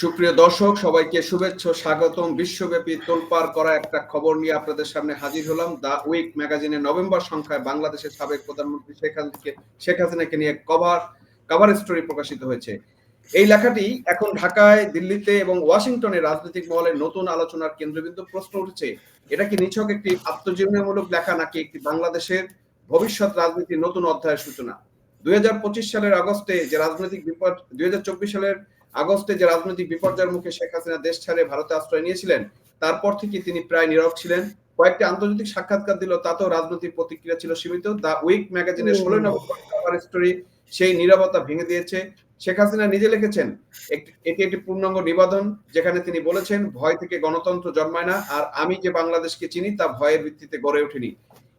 সুপ্রিয় দর্শক, সবাইকে শুভেচ্ছা, স্বাগতম। বিশ্বব্যাপী তোলপাড় করা একটা খবর নিয়ে আপনাদের সামনে হাজির হলাম। দা উইক ম্যাগাজিনের নভেম্বর সংখ্যায় বাংলাদেশের সাবেক প্রধানমন্ত্রী শেখ হাসিনাকে শেখ হাসিনাকে নিয়ে কভার কভার স্টোরি প্রকাশিত হয়েছে। এই লেখাটি এখন ঢাকায়, দিল্লিতে এবং ওয়াশিংটনে রাজনৈতিক মহলে নতুন আলোচনার কেন্দ্রবিন্দু প্রশ্ন উঠেছে। এটা কি নিছক একটি আত্মজীবনীমূলক লেখা নাকি একটি বাংলাদেশের ভবিষ্যৎ রাজনীতির নতুন অধ্যায়ের সূচনা? দুই হাজার পঁচিশ সালের আগস্টে যে রাজনৈতিক বিপদ দুই হাজার চব্বিশ সালের আগস্টে যে রাজনৈতিক বিপর্যয়ের মুখে শেখ হাসিনা দেশ ছেড়ে ভারতে আশ্রয় নিয়েছিলেন তারপর থেকে তিনি প্রায় নীরব ছিলেন। কয়েকটি আন্তর্জাতিক সাক্ষাৎকার দিল তাতেও রাজনৈতিক প্রতিক্রিয়া ছিল সীমিত। দ্য উইক ম্যাগাজিনের ষোলোই নভেম্বর স্টোরি সেই নীরবতা ভেঙে দিয়েছে। শেখ হাসিনা নিজে লিখেছেন এটি একটি পূর্ণাঙ্গ নিবেদন যেখানে তিনি বলেছেন ভয় থেকে গণতন্ত্র জন্মায় না আর আমি যে বাংলাদেশকে চিনি তা ভয়ের ভিত্তিতে গড়ে ওঠেনি।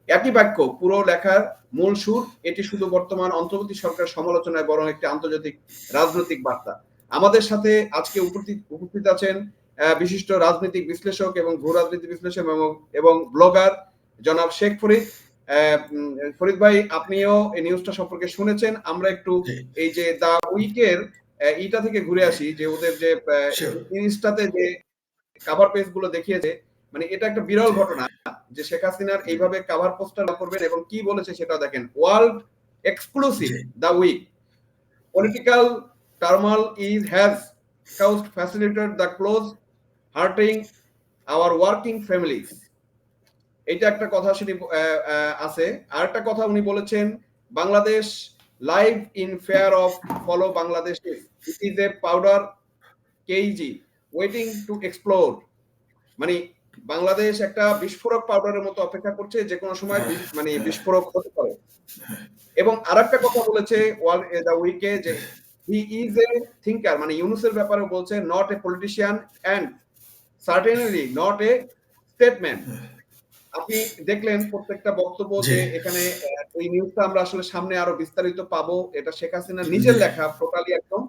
একই বাক্য পুরো লেখার মূল সুর এটি শুধু বর্তমান অন্তর্বর্তী সরকার সমালোচনায় বরং একটি আন্তর্জাতিক রাজনৈতিক বার্তা। আমাদের সাথে আজকে উপস্থিত উপস্থিত আছেন বিশিষ্ট রাজনৈতিক বিশ্লেষক এবং ভূ রাজনীতি বিশ্লেষক এবং ব্লগার জনাব শেখ ফরিদ। ফরিদ ভাই আপনিও এই নিউজটা সম্পর্কে শুনেছেন। আমরা একটু এই যে দা উইকের ইটা থেকে ঘুরে আসি যে ওদের যে ইনস্টাতে যে কাভার পেজগুলো দেখিয়েছে মানে এটা একটা বিরল ঘটনা যে শেখ হাসিনার এইভাবে কাভার পোস্টার করবেন এবং কি বলেছে সেটাও দেখেন। World exclusive the week political turmoil is, has caused, facilitated the close hurting our working families. এটা একটা কথা শুনি আছে। আর একটা কথা উনি বলেছেন, Bangladesh live in fear of follow Bangladesh it is a powder keg waiting to explore মানে বাংলাদেশ একটা বিস্ফোরক পাউডারের মতো অপেক্ষা করছে, যে কোনো সময় মানে বিস্ফোরক হতে পারে। এবং আর একটা কথা বলেছে দ্য উইকে যে হি ইজ এ থিঙ্কার মানে ইউনুসের ব্যাপারে বলছে not a politician and certainly not a statement আপনি দেখলেন প্রত্যেকটা বক্তব্য যে এখানে এই নিউজটা আমরা আসলে সামনে আরও বিস্তারিত পাবো। এটা শেখ হাসিনা নিজের লেখা টোটালি একদম।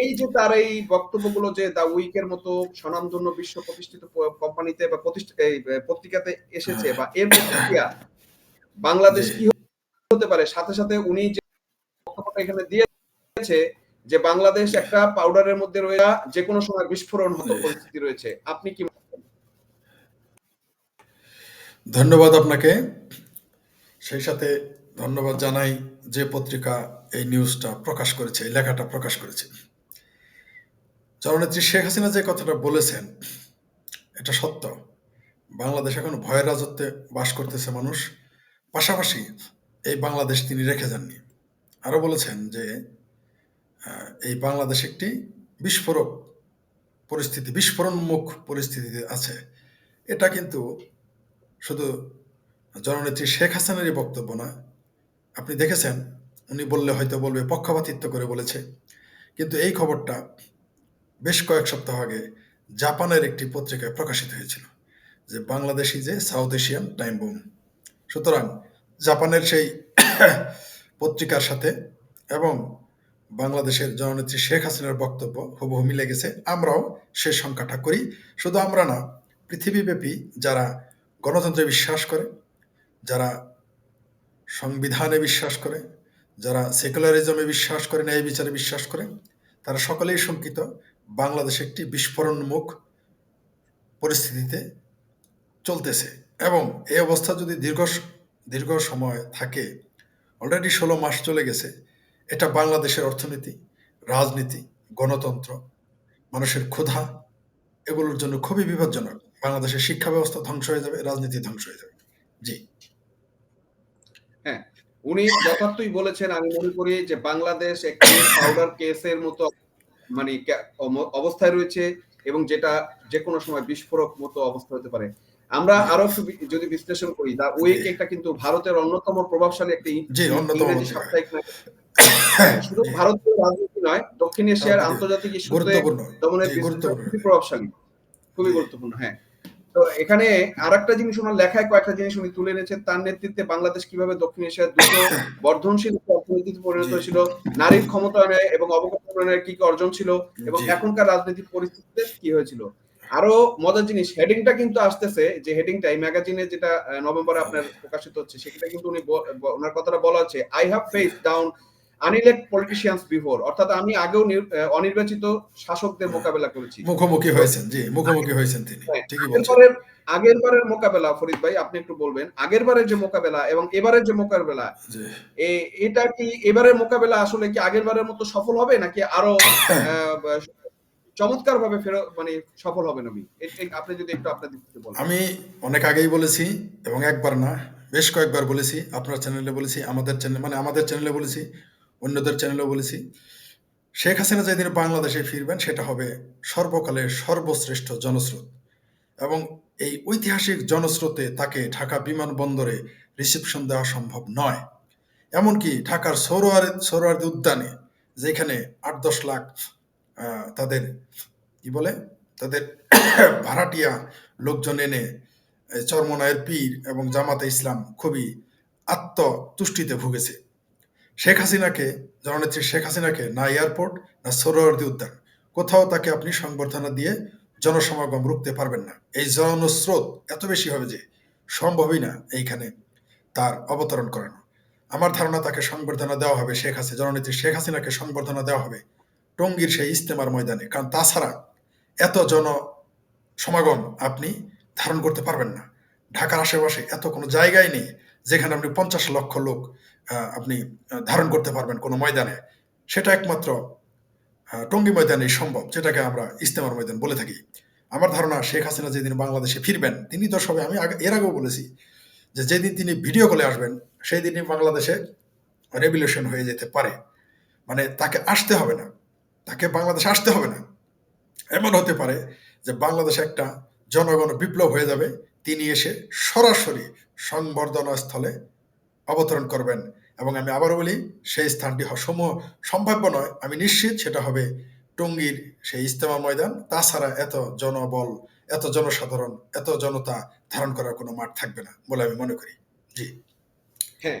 এই যে তার এই বক্তব্যগুলো যে দা উইকের মতো স্বনামধন্য বিশ্ব প্রতিষ্ঠিত কোম্পানিতে বা পত্রিকাতে এসেছে বা এর প্রতিক্রিয়া বাংলাদেশ কি হতে পারে? সাথে সাথে উনি যে বক্তব্যটা এখানে দিয়ে যে বাংলাদেশ একটা পাউডারের মধ্যে রয়েছে যে কোনো সময় বিস্ফোরণ হতো পরিস্থিতি রয়েছে। আপনি কি ধন্যবাদ আপনাকে। সেই সাথে ধন্যবাদ জানাই যে পত্রিকা এই নিউজটা প্রকাশ করেছে এই লেখাটা প্রকাশ করেছে। জননেত্রী শেখ হাসিনা যে কথাটা বলেছেন এটা সত্য। বাংলাদেশ এখন ভয়ের রাজত্বে বাস করতেছে মানুষ। পাশাপাশি এই বাংলাদেশ তিনি রেখে যাননি। আরও বলেছেন যে এই বাংলাদেশ একটি বিস্ফোরক পরিস্থিতি, বিস্ফোরণমুখ পরিস্থিতিতে আছে। এটা কিন্তু শুধু জননেত্রী শেখ হাসিনারই বক্তব্য না। আপনি দেখেছেন, উনি বললে হয়তো বলবে, পক্ষপাতিত্ব করে বলেছে। কিন্তু এই খবরটা বেশ কয়েক সপ্তাহ আগে জাপানের একটি পত্রিকায় প্রকাশিত হয়েছিল যে বাংলাদেশি যে সাউথ এশিয়ান টাইম বুম। সুতরাং জাপানের সেই পত্রিকার সাথে এবং বাংলাদেশের জননেত্রী শেখ হাসিনার বক্তব্য হুবহু মিলে গেছে। আমরাও সে সংখ্যাটা করি। শুধু আমরা না, পৃথিবীব্যাপী যারা গণতন্ত্রে বিশ্বাস করে, যারা সংবিধানে বিশ্বাস করে, যারা সেকুলারিজমে বিশ্বাস করে, ন্যায় বিচারে বিশ্বাস করে, তারা সকলেই শঙ্কিত বাংলাদেশ একটি বিস্ফোরণমুখ পরিস্থিতিতে চলতেছে। এবং এই অবস্থা যদি দীর্ঘ দীর্ঘ সময় থাকে অলরেডি ষোলো মাস চলে গেছে এটা বাংলাদেশের অর্থনীতি রাজনীতি গণতন্ত্র মানুষের ক্ষুধা এগুলোর জন্য খুবই বিপজ্জনক। বাংলাদেশের শিক্ষা ব্যবস্থা ধ্বংস হয়ে যাবে রাজনীতি ধ্বংস হয়ে যাবে। জি। হ্যাঁ উনি যথার্থই বলেছেন আমি মনে করি যে বাংলাদেশ একটি পাউডার কেসের মতো মানে অবস্থায় রয়েছে এবং যেটা যে কোনো সময় বিস্ফোরক মতো অবস্থা হতে পারে। আমরা আরও যদি বিশ্লেষণ করি দা উইক একটা কিন্তু ভারতের অন্যতম প্রভাবশালী একটি ইংরেজি সাপ্তাহিক শুধু ভারতীয় রাজনীতি নয় দক্ষিণ এশিয়ার আন্তর্জাতিক ইস্যুতে দমনের প্রভাবশালী খুবই গুরুত্বপূর্ণ হ্যাঁ। তো এখানে আর একটা জিনিস ওনার লেখায় কয়েকটা জিনিস উনি তুলে এনেছেন। তার নেতৃত্বে বাংলাদেশ কীভাবে দক্ষিণ এশিয়ার দ্রুত বর্ধনশীল অর্থনীতিতে পরিণত হয়েছিল নারীর ক্ষমতায়নে এবং অবকাঠামোর কি কি অর্জন ছিল এবং এখনকার রাজনৈতিক পরিস্থিতিতে কি হয়েছিল? আরও মজার জিনিস হেডিংটা কিন্তু আসতেছে যে হেডিংটা এই ম্যাগাজিনে যেটা নভেম্বরে আপনার প্রকাশিত হচ্ছে সেটা কিন্তু উনি ওনার কথাটা বলা হচ্ছে I have face down unelect politicians before অর্থাৎ আমি আগেও অনির্বাচিত শাসকদের মোকাবেলা করেছি। মুখোমুখি হয়েছেন জি মুখোমুখি হয়েছেন তিনি হ্যাঁ, ঠিকই বলছেন। আগের বারের মোকাবেলা ফরিদ ভাই আপনি একটু বলবেন আগের বারের যে মোকাবেলা এবং এবারের যে মোকাবেলা এটা কি এবারের মোকাবেলা আসলে কি আগের বারের মতো সফল হবে নাকি আরও চমৎকার ভাবে মানে সফল হবে নবী এ- এ- আপনি যদি একটু আপনার দিক থেকে বলেন। আমি অনেক আগেই বলেছি এবং একবার না বেশ কয়েকবার বলেছি আপনার চ্যানেলে বলেছি আমাদের চ্যানেল মানে আমাদের চ্যানেলে বলেছি অন্যদের চ্যানেলেও বলেছি। শেখ হাসিনা যেদিন বাংলাদেশে ফিরবেন, সেটা হবে সর্বকালের সর্বশ্রেষ্ঠ জনস্রোত। এবং এই ঐতিহাসিক জনস্রোতে তাকে ঢাকা বিমানবন্দরে রিসেপশন দেওয়া সম্ভব নয়। এমনকি ঢাকার সরোয়ার সরোয়ারদি উদ্যানে, যেখানে আট দশ লাখ তাদের, কি বলে? তাদের ভাড়াটিয়া লোকজন এনে চরমনায়ের পীর এবং জামাতে ইসলাম খুবই আত্মতুষ্টিতে ভুগেছে। শেখ হাসিনাকে জননেত্রী শেখ হাসিনাকে না এয়ারপোর্ট, না সরোয়ারদি উদ্যান। কোথাও তাকে আপনি সংবর্ধনা দিয়ে জনসমাগম রুখতে পারবেন না। এই জনস্রোত এত বেশি হবে যে সম্ভবই না এইখানে তার অবতরণ করানো। আমার ধারণা তাকে সংবর্ধনা দেওয়া হবে শেখ হাসিনা জননেত্রী শেখ হাসিনাকে সংবর্ধনা দেওয়া হবে টঙ্গীর সেই ইস্তেমার ময়দানে। কারণ তাছাড়া এত জন সমাগম আপনি ধারণ করতে পারবেন না। ঢাকার আশেপাশে এত কোনো জায়গায় নেই যেখানে আপনি পঞ্চাশ লক্ষ লোক আপনি ধারণ করতে পারবেন কোনো ময়দানে। সেটা একমাত্র টঙ্গী ময়দানেই সম্ভব, যেটাকে আমরা ইস্তেমার ময়দান বলে থাকি। আমার ধারণা শেখ হাসিনা যেদিন বাংলাদেশে ফিরবেন, তিনি তো সবে, আমি আগে- এর আগেও বলেছি যে যেদিন তিনি ভিডিও কলে আসবেন, সেই দিনই বাংলাদেশে রেভলিউশন হয়ে যেতে পারে। মানে তাকে আসতে হবে না, তাকে বাংলাদেশে আসতে হবে না। এমন হতে পারে যে বাংলাদেশে একটা জনগণ বিপ্লব হয়ে যাবে, তিনি এসে সরাসরি সংবর্ধনা স্থলে অবতরণ করবেন এবং আমি আবারও বলি, সেই স্থানটি সম- সম্ভাব্য নয়, আমি নিশ্চিত সেটা হবে টঙ্গীর সেই ইজতেমা ময়দান। তাছাড়া এত জনবল, এত জনসাধারণ, এত জনতা ধারণ করার কোনো মাঠ থাকবে না বলে আমি মনে করি। জি। হ্যাঁ।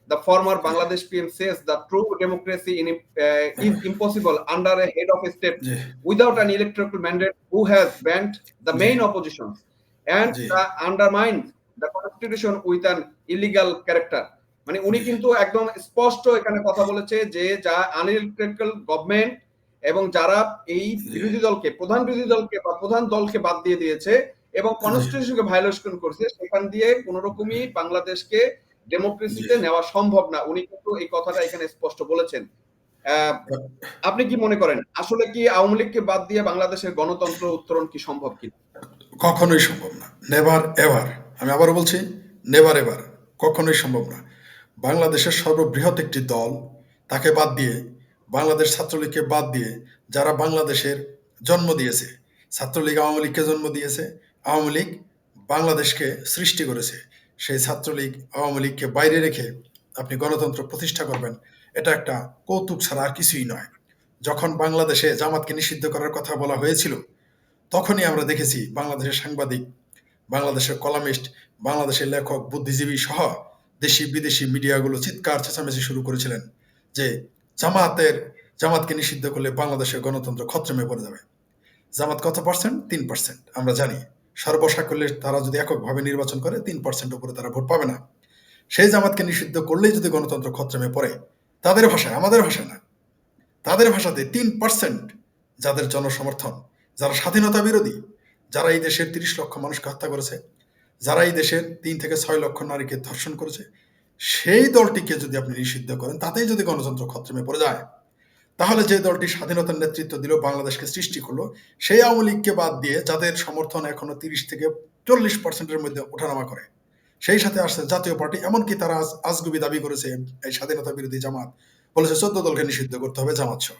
the former Bangladesh PM says the true democracy in, uh, is impossible under a head of a state G without an electoral mandate who has banned the main oppositions and G. uh, undermined the constitution with an illegal character মানে উনি। কিন্তু একদম স্পষ্ট এখানে কথা বলেছে যে যা আনইলেকট্রিক্যাল গভর্নমেন্ট এবং যারা এই বিরোধী দলকে প্রধান বিরোধী দলকে বা প্রধান দলকে বাদ দিয়ে দিয়েছে এবং কনস্টিটিউশনকে ভায়োলেশন করছে সেখান দিয়ে কোন রকমই বাংলাদেশকে ডেমোক্রেসিতে নেওয়া সম্ভব না। উনি কিন্তু এই কথাটা এখানে স্পষ্ট বলেছেন। আপনি কি মনে করেন আসলে কি আওয়ামী লীগকে বাদ দিয়ে বাংলাদেশের গণতন্ত্র উত্তরণ কি সম্ভব কি কখনোই সম্ভব না। নেভার এভার আমি আবারও বলছি নেভার এভার কখনোই সম্ভব না। বাংলাদেশের সর্ববৃহৎ একটি দল তাকে বাদ দিয়ে বাংলাদেশ ছাত্রলীগকে বাদ দিয়ে যারা বাংলাদেশের জন্ম দিয়েছে ছাত্রলীগ আওয়ামী লীগকে জন্ম দিয়েছে আওয়ামী লীগ বাংলাদেশকে সৃষ্টি করেছে। সেই ছাত্রলীগ আওয়ামী লীগকে বাইরে রেখে আপনি গণতন্ত্র প্রতিষ্ঠা করবেন, এটা একটা কৌতুক ছাড়া আর কিছুই নয়। যখন বাংলাদেশে জামাতকে নিষিদ্ধ করার কথা বলা হয়েছিল, তখনই আমরা দেখেছি বাংলাদেশের সাংবাদিক, বাংলাদেশের কলামিস্ট, বাংলাদেশের লেখক, বুদ্ধিজীবী সহ দেশি বিদেশি মিডিয়াগুলো চিৎকার চেঁচামেচি শুরু করেছিলেন যে জামাতের, জামাতকে নিষিদ্ধ করলে বাংলাদেশের গণতন্ত্র খত্রমে পড়ে যাবে। জামাত কত পার্সেন্ট তিন পার্সেন্ট আমরা জানি। সর্বসাকল্যে তারা যদি এককভাবে নির্বাচন করে, তিন পার্সেন্ট উপরে তারা ভোট পাবে না। সেই জামাতকে নিষিদ্ধ করলেই যদি গণতন্ত্র খত্রমে পড়ে, তাদের ভাষায়, আমাদের ভাষায় না, তাদের ভাষাতে তিন পার্সেন্ট যাদের জনসমর্থন, যারা স্বাধীনতা বিরোধী, যারা এই দেশের তিরিশ লক্ষ মানুষকে হত্যা করেছে, যারা এই দেশের তিন থেকে ছয় লক্ষ নারীকে ধর্ষণ করেছে, সেই দলটিকে যদি আপনি নিষিদ্ধ করেন, তাতেই যদি গণতন্ত্র খত্রমে পড়ে যায়। তাহলে যে দলটি স্বাধীনতার নেতৃত্ব দিল, বাংলাদেশকে সৃষ্টি করল, সেই আওয়ামী লীগকে বাদ দিয়ে যাদের সমর্থন এখনও তিরিশ থেকে চল্লিশ পার্সেন্টের মধ্যে ওঠানামা করে, সেই সাথে আসছে জাতীয় পার্টি। এমনকি তারা আজ আজগুবি দাবি করেছে, এই স্বাধীনতা বিরোধী জামাত বলেছে চোদ্দ দলকে নিষিদ্ধ করতে হবে জামাত সহ।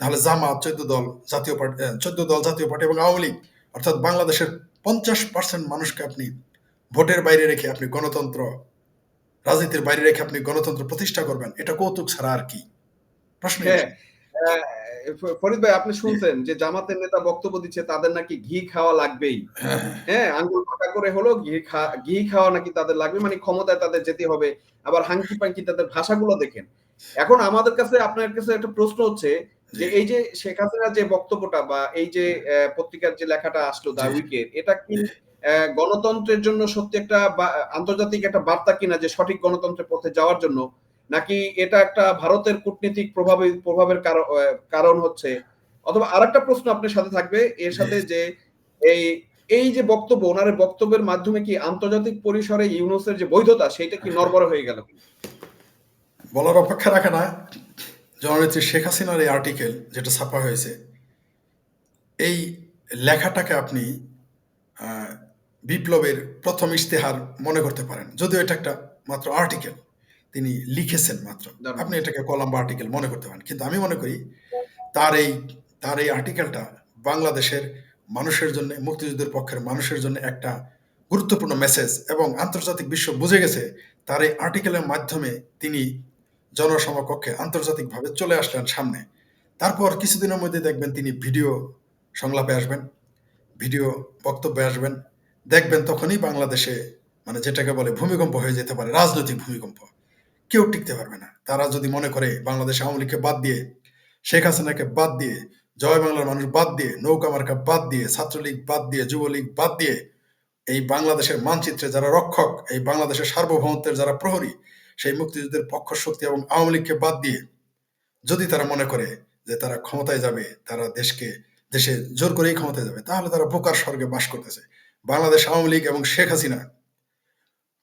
তাহলে জামাত, চোদ্দ দল জাতীয় পার্টি চোদ্দ দল জাতীয় পার্টি এবং আওয়ামী লীগ, অর্থাৎ বাংলাদেশের পঞ্চাশ পার্সেন্ট মানুষকে আপনি ভোটের বাইরে রেখে আপনি গণতন্ত্র, রাজনীতির বাইরে রেখে আপনি গণতন্ত্র প্রতিষ্ঠা করবেন, এটা কৌতুক ছাড়া আর কি। হ্যাঁ ফ- ফরিদ ভাই আপনি শুনছেন যে জামাতের নেতা বক্তব্য দিচ্ছে তাদের নাকি ঘি খাওয়া লাগবেই। হ্যাঁ, হ্যাঁ। হ্যাঁ আঙ্গুল করে হলো ঘি ঘি খাওয়া নাকি তাদের লাগবে মানে ক্ষমতায় তাদের যেতে হবে। আবার হাঙ্কি পাঙ্কি তাদের ভাষাগুলো দেখেন। এখন আমাদের কাছে আপনার কাছে একটা প্রশ্ন হচ্ছে যে এই যে শেখ হাসিনার যে বক্তব্যটা বা এই যে পত্রিকার যে লেখাটা আসলো দা। উইকেট এটা কি আহ, গণতন্ত্রের জন্য সত্যি একটা আন্তর্জাতিক একটা বার্তা কিনা যে সঠিক গণতন্ত্রের পথে যাওয়ার জন্য নাকি এটা একটা ভারতের কূটনীতিক প্রভাবে প্রভাবের কারণ কারণ হচ্ছে? অথবা আরেকটা প্রশ্ন আপনার সাথে থাকবে এর সাথে যে এই এই যে বক্তব্য ওনার বক্তব্যের মাধ্যমে কি আন্তর্জাতিক পরিসরে ইউনুসের যে বৈধতা সেটা কি নরবর হয়ে গেল? বলার অপেক্ষা রাখে না। জননেত্রী শেখ হাসিনার এই আর্টিকেল যেটা ছাপা হয়েছে এই লেখাটাকে আপনি আহ, বিপ্লবের প্রথম ইশতেহার মনে করতে পারেন। যদিও এটা একটা মাত্র আর্টিকেল তিনি লিখেছেন মাত্র। আপনি এটাকে কলাম বা আর্টিকেল মনে করতে পারেন। কিন্তু আমি মনে করি তার এই তার এই আর্টিকেলটা বাংলাদেশের মানুষের জন্য মুক্তিযুদ্ধের পক্ষের মানুষের জন্য একটা গুরুত্বপূর্ণ মেসেজ এবং আন্তর্জাতিক বিশ্ব বুঝে গেছে তার এই আর্টিকেলের মাধ্যমে তিনি জনসমকক্ষে আন্তর্জাতিকভাবে চলে আসলেন সামনে। তারপর কিছুদিনের মধ্যে দেখবেন তিনি ভিডিও সংলাপে আসবেন ভিডিও বক্তব্যে আসবেন। দেখবেন তখনই বাংলাদেশে মানে যেটাকে বলে ভূমিকম্প হয়ে যেতে পারে রাজনৈতিক ভূমিকম্প। কেউ টিকতে পারবে না। তারা যদি মনে করে বাংলাদেশ আওয়ামী লীগকে বাদ দিয়ে, শেখ হাসিনাকে বাদ দিয়ে, জয় বাংলার মানুষ বাদ দিয়ে, নৌকা মার্কা বাদ দিয়ে, ছাত্রলীগ বাদ দিয়ে, যুবলীগ বাদ দিয়ে, এই বাংলাদেশের মানচিত্রে যারা রক্ষক, এই বাংলাদেশের সার্বভৌমত্বের যারা প্রহরী, সেই মুক্তিযুদ্ধের পক্ষ শক্তি এবং আওয়ামী লীগকে বাদ দিয়ে, যদি তারা মনে করে যে তারা ক্ষমতায় যাবে, তারা দেশকে, দেশে জোর করেই ক্ষমতায় যাবে, তাহলে তারা বোকার স্বর্গে বাস করতেছে। বাংলাদেশ আওয়ামী লীগ এবং শেখ হাসিনা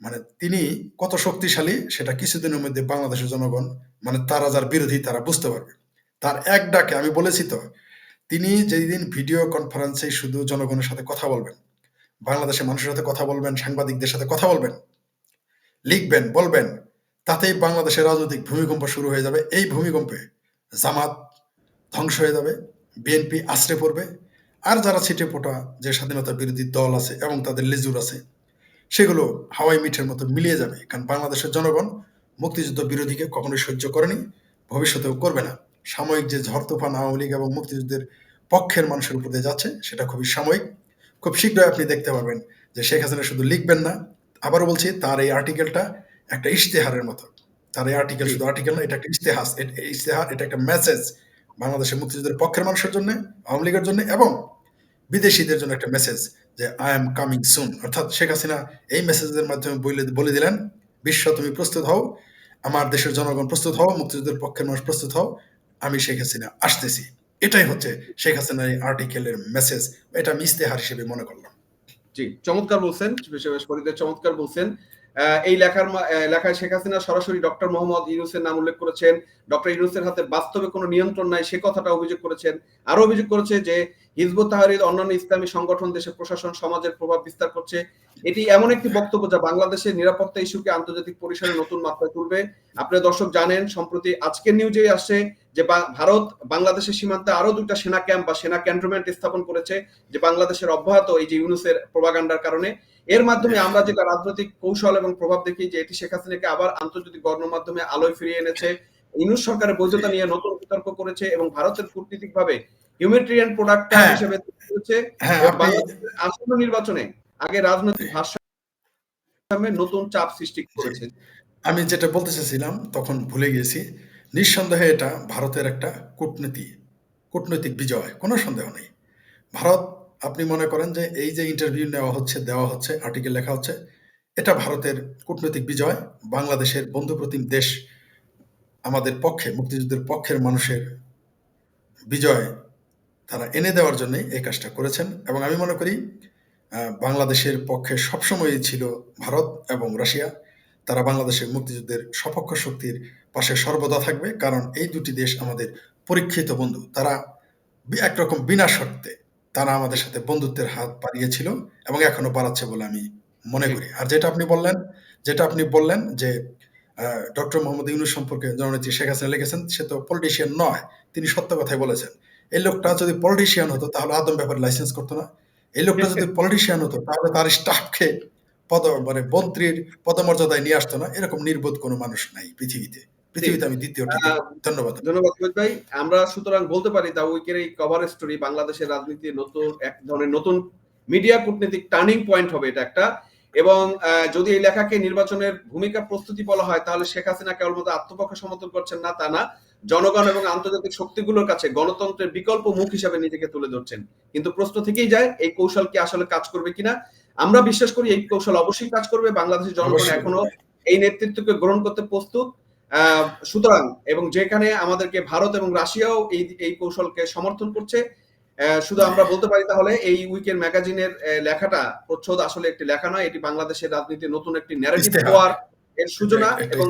মানে তিনি কত শক্তিশালী, সেটা কিছুদিনের মধ্যে বাংলাদেশের জনগণ মানে তারা যার বিরোধী তারা বুঝতে পারবে। তার এক ডাকে আমি বলেছি তো, তিনি যেই দিন ভিডিও কনফারেন্সে শুধু জনগণের সাথে কথা বলবেন, বাংলাদেশের মানুষের সাথে কথা বলবেন, সাংবাদিকদের সাথে কথা বলবেন, লিখবেন, বলবেন, তাতেই বাংলাদেশের রাজনৈতিক ভূমিকম্প শুরু হয়ে যাবে। এই ভূমিকম্পে জামাত ধ্বংস হয়ে যাবে, বিএনপি আশ্রে পড়বে। আর যারা ছিটে পোটা যে স্বাধীনতা বিরোধী দল আছে এবং তাদের লেজুর আছে সেগুলো হাওয়াই মিঠের মতো মিলিয়ে যাবে, কারণ বাংলাদেশের জনগণ মুক্তিযুদ্ধ বিরোধীকে কখনোই সহ্য করেনি, ভবিষ্যতেও করবে না। সাময়িক যে ঝড় তুফান আওয়ামী লীগ এবং মুক্তিযুদ্ধের পক্ষের মানুষের উপর দিয়ে যাচ্ছে, সেটা খুবই সাময়িক। খুব শীঘ্রই আপনি দেখতে পাবেন যে শেখ হাসিনা শুধু লিখবেন না, আবারও বলছি, তার এই আর্টিকেলটা একটা ইশতেহারের মতো। তার এই আর্টিকেল শুধু আর্টিকেল না, এটা একটা ইশতেহাস ইশতেহার, এটা একটা মেসেজ বাংলাদেশের মুক্তিযুদ্ধের পক্ষের মানুষের জন্য, আওয়ামী লীগের জন্য এবং বিদেশিদের জন্য একটা মেসেজ যে আই এম কামিং সুন অর্থাৎ শেখ হাসিনা এই মেসেজের মাধ্যমে বলে দিলেন, বিশ্ব, তুমি প্রস্তুত হও, আমার দেশের জনগণ প্রস্তুত হও, মুক্তিযুদ্ধের পক্ষের মানুষ প্রস্তুত হও, আমি শেখ হাসিনা আসতেছি। এটাই হচ্ছে শেখ হাসিনার এই আর্টিকেলের মেসেজ এটা আমি ইস্তেহার হিসেবে মনে করলাম। জি, চমৎকার বলছেন চমৎকার বলছেন। এই লেখার লেখায় শেখ হাসিনা সরাসরি ডক্টর মোহাম্মদ ইউনুসের নাম উল্লেখ করেছেন। ডক্টর ইউনুসের হাতে বাস্তবে কোনো নিয়ন্ত্রণ নাই, সে কথাটা অভিযোগ করেছেন। আরও অভিযোগ করেছে যে, হিজবুত তাহারির অন্যান্য ইসলামী সংগঠন দেশের প্রশাসন, সমাজের প্রভাব বিস্তার করছে। এটি এমন একটি বক্তব্য যা বাংলাদেশের নিরাপত্তা ইস্যুকে আন্তর্জাতিক পরিসরে নতুন মাত্রায় তুলবে। আপনার দর্শক জানেন, সম্প্রতি আজকের নিউজে আসছে যে ভারত বাংলাদেশের সীমান্তে আরও দুটা সেনা ক্যাম্প বা সেনা ক্যান্টনমেন্ট স্থাপন করেছে যে বাংলাদেশের অব্যাহত এই যে ইউনুসের প্রভাগান্ডার কারণে। এর মাধ্যমে আমরা যেটা রাজনৈতিক কৌশল এবং প্রভাব দেখি যে এটি শেখ হাসিনাকে আবার আন্তর্জাতিক গণমাধ্যমে আলোয় ফিরিয়ে এনেছে। ইউনুস সরকারের বৈধতা নিয়ে নতুন বিতর্ক করেছে এবং ভারতের কূটনীতিক ভাবে হিউম্যানিটেরিয়ান প্রোডাক্ট। হিসেবে করেছে। হ্যাঁ আসন্ন নির্বাচনে আগে রাজনৈতিক ভারসাম্যে নতুন চাপ সৃষ্টি করেছে। আমি যেটা বলতে চাইছিলাম তখন ভুলে গেছি নিঃসন্দেহে এটা ভারতের একটা কূটনীতি, কূটনৈতিক বিজয়, কোনো সন্দেহ নেই। ভারত, আপনি মনে করেন যে এই যে ইন্টারভিউ নেওয়া হচ্ছে, দেওয়া হচ্ছে আর্টিকেল লেখা হচ্ছে, এটা ভারতের কূটনৈতিক বিজয়, বাংলাদেশের বন্ধুপ্রতিম দেশ, আমাদের পক্ষে, মুক্তিযুদ্ধের পক্ষের মানুষের বিজয় তারা এনে দেওয়ার জন্য এই কাজটা করেছেন। এবং আমি মনে করি বাংলাদেশের পক্ষে সবসময়ই ছিল ভারত এবং রাশিয়া। তারা বাংলাদেশের মুক্তিযুদ্ধের সপক্ষ শক্তির পাশে সর্বদা থাকবে কারণ এই দুটি দেশ আমাদের পরীক্ষিত বন্ধু। তারা একরকম বিনা শর্তে তারা আমাদের সাথে বন্ধুত্বের হাত বাড়িয়েছিল এবং এখনও বাড়াচ্ছে বলে আমি মনে করি। আর যেটা আপনি বললেন যেটা আপনি বললেন যে ডক্টর মোহাম্মদ ইউনুস সম্পর্কে জননেত্রী শেখ হাসিনা লিখেছেন সে তো পলিটিশিয়ান নয় তিনি সত্য কথাই বলেছেন। এই লোকটা যদি পলিটিশিয়ান হতো তাহলে আদম ব্যাপারে লাইসেন্স করতো না। এই লোকটা যদি পলিটিশিয়ান হতো তাহলে তার স্টাফকে পদ মানে মন্ত্রীর পদমর্যাদায় নিয়ে আসতো না। এরকম নির্বোধ কোনো মানুষ নাই পৃথিবীতে। পৃথিবীতে আমি দ্বিতীয় ধন্যবাদ। ধন্যবাদ ভাই। আমরা সুতরাং বলতে পারি দা উইকের এই কভার স্টোরি বাংলাদেশের নতুন এক ধরনের নতুন মিডিয়া কূটনীতিক টার্নিং পয়েন্ট হবে এটা একটা। এবং যদি এই লেখাকে নির্বাচনের ভূমিকা প্রস্তুতি বলা হয় তাহলে শেখ হাসিনা কেবলমাত্র আত্মপক্ষে সমর্থন করছেন না তা না। জনগণ এবং আন্তর্জাতিক শক্তিগুলোর কাছে গণতন্ত্রের বিকল্প মুখ হিসাবে নিজেকে তুলে ধরছেন। কিন্তু প্রশ্ন থেকেই যায় এই কৌশল কি আসলে কাজ করবে কিনা? আমরা বিশ্বাস করি এই কৌশল অবশ্যই কাজ করবে বাংলাদেশের জনগণ এখনও এই নেতৃত্বকে গ্রহণ করতে প্রস্তুত। সুতরাং এবং যেখানে আমাদেরকে ভারত এবং রাশিয়াও এই এই কৌশলকে সমর্থন করছে শুধু আমরা বলতে পারি তাহলে এই উইকের ম্যাগাজিনের লেখাটা প্রচ্ছদ আসলে একটি লেখা নয় এটি বাংলাদেশের রাজনীতির নতুন একটি ন্যারেটিভ হওয়ার এর সূচনা এবং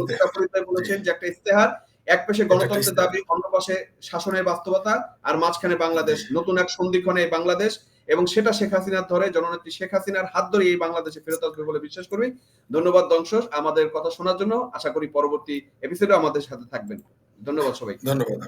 বলেছেন যে একটা ইস্তেহার এক পাশে গণতন্ত্রের দাবি অন্য পাশে শাসনের বাস্তবতা আর মাঝখানে বাংলাদেশ। নতুন এক সন্ধিক্ষণে বাংলাদেশ এবং সেটা শেখ হাসিনার ধরে, জননেত্রী শেখ হাসিনার হাত ধরে এই বাংলাদেশে ফেরত আসবে বলে বিশ্বাস করবি। ধন্যবাদ দংশ আমাদের কথা শোনার জন্য আশা করি পরবর্তী এপিসোডে আমাদের সাথে থাকবেন। ধন্যবাদ সবাই ধন্যবাদ